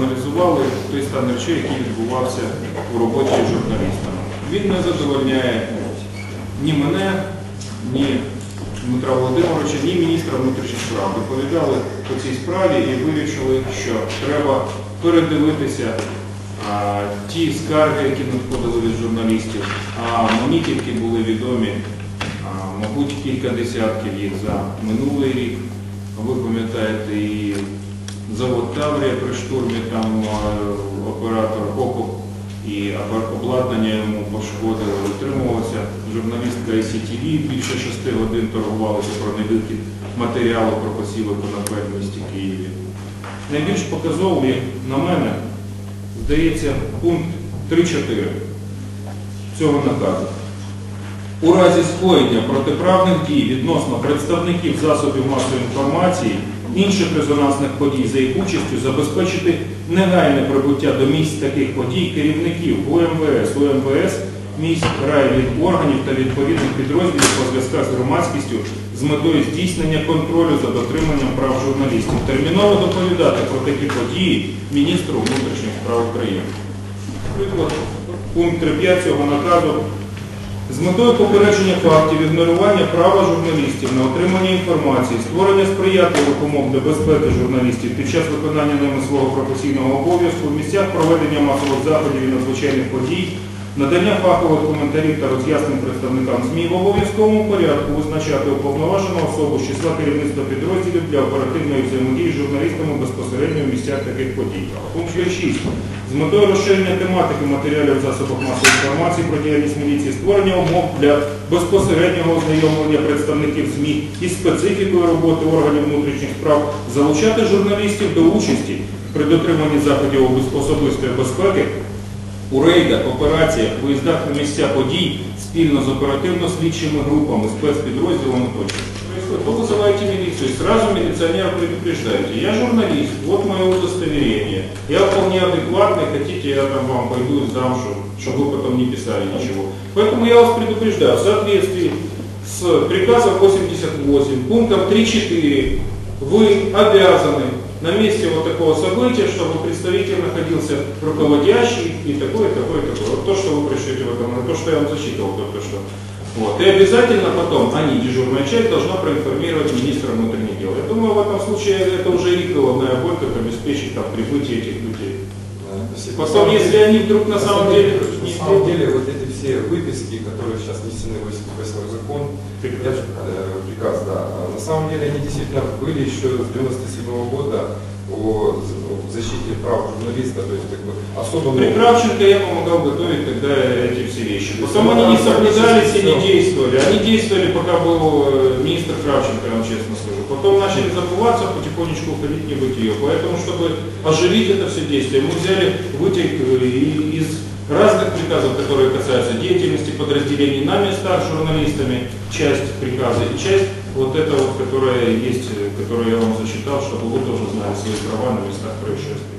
проаналізували той стан речей, який відбувався у роботі журналістами. Він не задовольняє ні мене, ні Дмитра Володимировича, ні міністра внутрішніх справ. Доповідали по цій справі і вирішили, що треба передивитися а, ті скарги, які надходили від журналістів. А мені тільки були відомі, а, мабуть, кілька десятків їх за минулий рік. Ви пам'ятаєте, і завод Таврія при штурмі, там оператор Окоп і обладнання йому пошкодили. Утримувалася журналістка ICTV, більше шести годин торгувалася про невихід матеріалу про посіви конопель в Києві. Найбільш показовий, на мене, здається, пункт 3.4 цього наказу. У разі скоєння протиправних дій відносно представників засобів масової інформації, інших резонансних подій за їх участю забезпечити негайне прибуття до місць таких подій керівників УМВС, УМВС, місць райвід органів та відповідних підрозділів по зв'язках з громадськістю з метою здійснення контролю за дотриманням прав журналістів. Терміново доповідати про такі події міністру внутрішніх справ України. Приклад, пункт 3.5 цього наказу з метою попередження фактів ігнорування права журналістів на отримання інформації, створення сприятливих умов для безпеки журналістів під час виконання ними свого професійного обов'язку в місцях проведення масових заходів і надзвичайних подій, надання фахових коментарів та роз'яснень представникам ЗМІ в обов'язковому порядку визначати уповноважену особу з числа керівництва підрозділів для оперативної взаємодії з журналістами безпосередньо в місцях таких подій. Пункт 6. З метою розширення тематики матеріалів в засобах масової інформації про діяльність міліції, створення умов для безпосереднього ознайомлення представників ЗМІ із специфікою роботи органів внутрішніх справ, залучати журналістів до участі при дотриманні заходів особистої безпеки у рейдах, операціях, виїздах на місця подій спільно з оперативно-слідчими групами, спецпідрозділами тощо. Происходит, Вы вызываете милицию, и сразу милиционера предупреждаете. Я журналист, вот мое удостоверение. Я вполне адекватный, хотите, я там вам пойду и сдам, чтоб- чтобы вы потом не писали ничего. Поэтому я вас предупреждаю, в соответствии с приказом 88, пунктом 3.4, вы обязаны на месте вот такого события, чтобы представитель находился руководящий и такое, такое, такое. Вот то, что вы пришлете в этом, то, что я вам зачитывал только что. Вот. И обязательно потом они, дежурная часть, должна проинформировать министра внутренних дел. Я думаю, в этом случае это уже их головная боль, как обеспечить там, прибытие этих людей. Спасибо. Потом, если они вдруг на самом деле... На самом деле, вот эти все выписки, которые сейчас внесены в 88 закон, Приказ. я, э, приказ, да, а на самом деле они действительно были еще с 97 года о з- о защите прав журналиста, то есть как бы особо... При Кравченко я помогал готовить тогда эти все вещи. Потом они не соблюдались и не действовали. Они действовали, пока был э, министр Кравченко, я вам честно скажу. Потом начали забываться, потихонечку уходить в небытие. Поэтому, чтобы оживить это все действие, мы взяли вытек э, и- подразделений на местах с журналистами, часть приказа и часть вот это вот, которая есть, э, которую я вам зачитал, чтобы вы тоже знали свои права на местах происшествий.